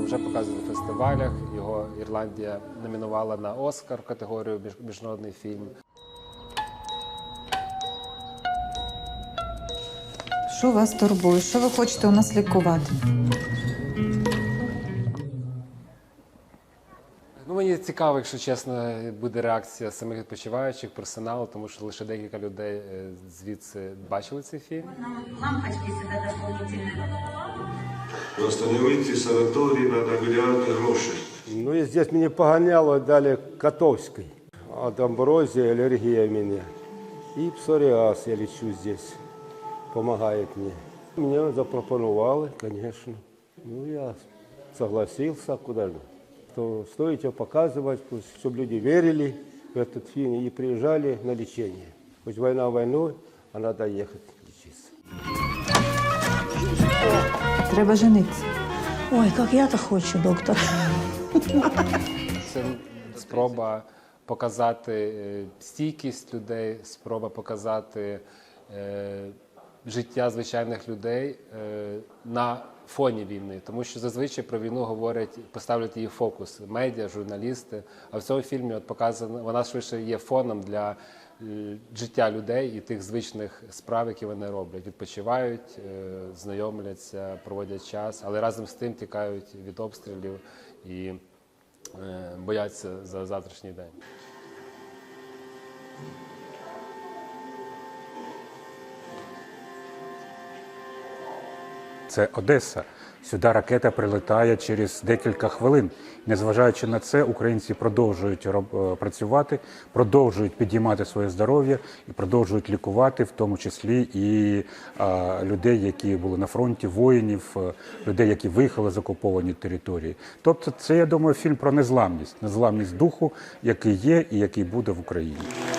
його вже показують на фестивалях. Його Ірландія номінувала на Оскар в категорію міжнародний фільм. Що вас турбує? Що ви хочете у нас лікувати? Ну, мені цікаво, якщо чесно, буде реакція самих відпочиваючих, персоналу, тому що лише декілька людей е, звідси бачили цей фільм. Лампочки сюда дополнительные. Просто не вийти з санаторії, треба виділяти гроші. Ну и здесь мне погоняло дали Котовской. От амброзии аллергия у меня. И псориаз я лечу здесь. Помогает мне. Мне запропоновали, конечно. Ну, я согласился, куда же. То стоит его показывать, чтобы люди верили в этот фильм и приезжали на лечение. Хоть война войной, а надо ехать Треба женитися. Ой, як я-то хочу, доктор. Це спроба показати е, стійкість людей, спроба показати е, життя звичайних людей е, на фоні війни. Тому що зазвичай про війну говорять, поставлять її фокус медіа, журналісти. А в цьому фільмі от показано, вона швидше є фоном для е, життя людей і тих звичних справ, які вони роблять. Відпочивають, е, знайомляться, проводять час, але разом з тим тікають від обстрілів і е, бояться за завтрашній день. Це Одеса. Сюди ракета прилетає через декілька хвилин. Незважаючи на це, українці продовжують е, працювати, продовжують підіймати своє здоров'я і продовжують лікувати, в тому числі і а, людей, які були на фронті, воїнів, е, людей, які виїхали з окуповані території. Тобто, це я думаю, фільм про незламність, незламність духу, який є і який буде в Україні.